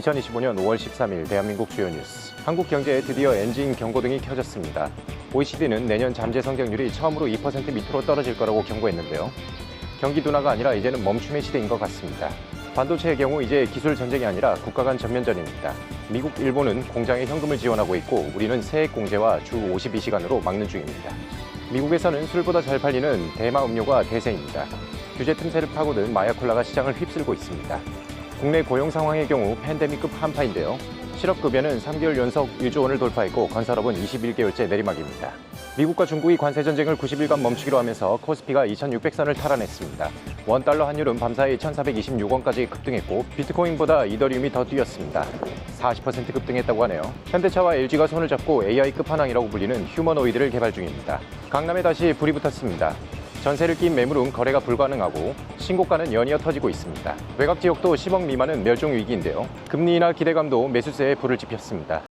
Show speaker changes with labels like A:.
A: 2025년 5월 13일 대한민국 주요 뉴스. 한국 경제에 드디어 엔진 경고등이 켜졌습니다. OECD는 내년 잠재 성장률이 처음으로 2% 밑으로 떨어질 거라고 경고했는데요. 경기 둔화가 아니라 이제는 멈춤의 시대인 것 같습니다. 반도체의 경우 이제 기술 전쟁이 아니라 국가 간 전면전입니다. 미국, 일본은 공장에 현금을 지원하고 있고 우리는 세액 공제와 주 52시간으로 막는 중입니다. 미국에서는 술보다 잘 팔리는 대마 음료가 대세입니다. 규제 틈새를 파고든 마약 콜라가 시장을 휩쓸고 있습니다. 국내 고용 상황의 경우 팬데믹급 한파인데요. 실업급여는 3개월 연속 유조원을 돌파했고 건설업은 21개월째 내리막입니다. 미국과 중국이 관세 전쟁을 90일간 멈추기로 하면서 코스피가 2,600선을 탈환했습니다. 원 달러 환율은 밤사이 1,426원까지 급등했고 비트코인보다 이더리움이 더 뛰었습니다. 40% 급등했다고 하네요. 현대차와 LG가 손을 잡고 AI 끝판왕이라고 불리는 휴머노이드를 개발 중입니다. 강남에 다시 불이 붙었습니다. 전세를 낀 매물은 거래가 불가능하고 신고가는 연이어 터지고 있습니다. 외곽 지역도 10억 미만은 멸종 위기인데요. 금리 인하 기대감도 매수세에 불을 지폈습니다.